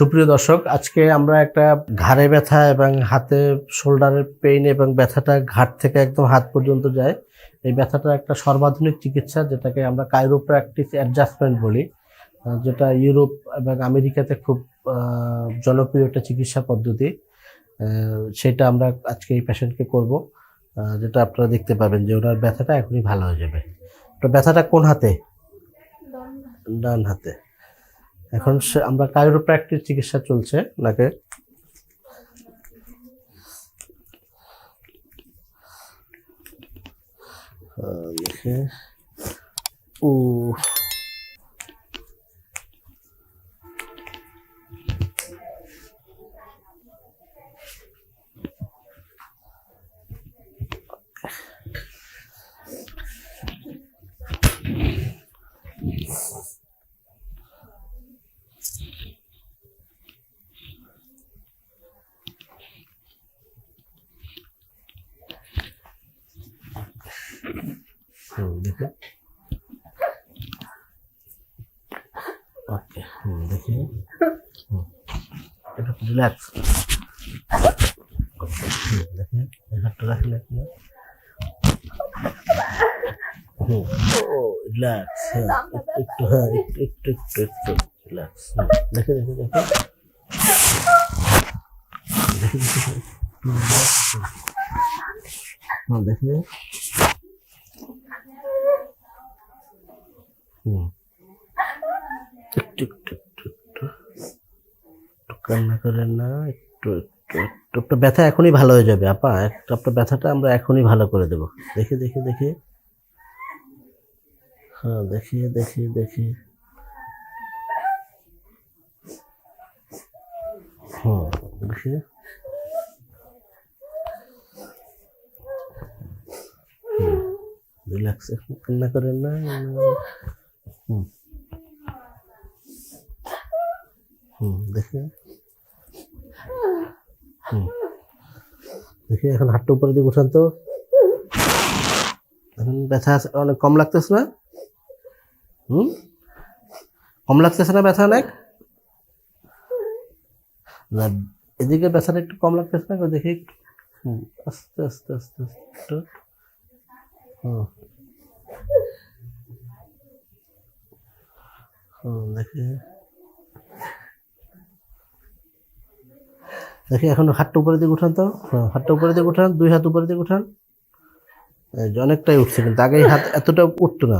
সুপ্রিয় দর্শক আজকে আমরা একটা ঘাড়ে ব্যথা এবং হাতে শোল্ডারের পেইন এবং ব্যথাটা ঘাট থেকে একদম হাত পর্যন্ত যায়। এই ব্যথাটা একটা সর্বাধুনিক চিকিৎসা যেটাকে আমরা কাইরোপ্র্যাকটিস অ্যাডজাস্টমেন্ট বলি যেটা ইউরোপ এবং আমেরিকাতে খুব জনপ্রিয় একটা চিকিৎসা পদ্ধতি। সেটা আমরা আজকে এই পেশেন্টকে করব যেটা আপনারা দেখতে পাবেন যে ওনার ব্যথাটা এখনই ভালো হয়ে যাবে। তো ব্যথাটা কোন হাতে। ডান হাতে। এখন সে- আমরা কাইরোপ্র্যাকটিস চিকিৎসা চলছে নাকে দেখে। ও। হুম দেখে ওকে হুম দেখি হুম এটা রিল্যাক্স হুম দেখে হাতটা রাখলে আপনি হুম ও রিল্যাক্স হ্যাঁ একটু হ্যাঁ একটু একটু একটু একটু রিল্যাক্স দেখে দেখে দেখে দেখে দেখে হুম, relax, হুম। হ্যাঁ দেখে হুম একটু একটু একটু একটু একটু কান্না করেন না, একটু একটু একটু। ব্যথা এখনই ভালো হয়ে যাবে, আপা। একটু আপনার ব্যথাটা আমরা এখনই ভালো করে দেবো। দেখি দেখি দেখি। হ্যাঁ দেখি দেখি দেখি। হুম দেখি। রিল্যাক্স কান্না করেন না। হুম। হুম, দেখি। হুম। দেখি, এখন হাতটা উপরে দিয়ে উঠান তো। এখন ব্যথা অনেক কম লাগতেছে না? হুম? কম লাগতেছে না ব্যথা অনেক? না, এদিকে ব্যথাটা একটু কম লাগতেছে না দেখি আস্তে আস্তে আস্তে আস্তে। হুম। দেখি। দেখি, এখন হাতটা উপরে দিকে উঠান তো। হ্যাঁ হাতটা উপরে দিকে উঠান, দুই হাত উপরে দিকে উঠান। অনেকটাই উঠছে, কিন্তু আগে হাত এতটা উঠতো না।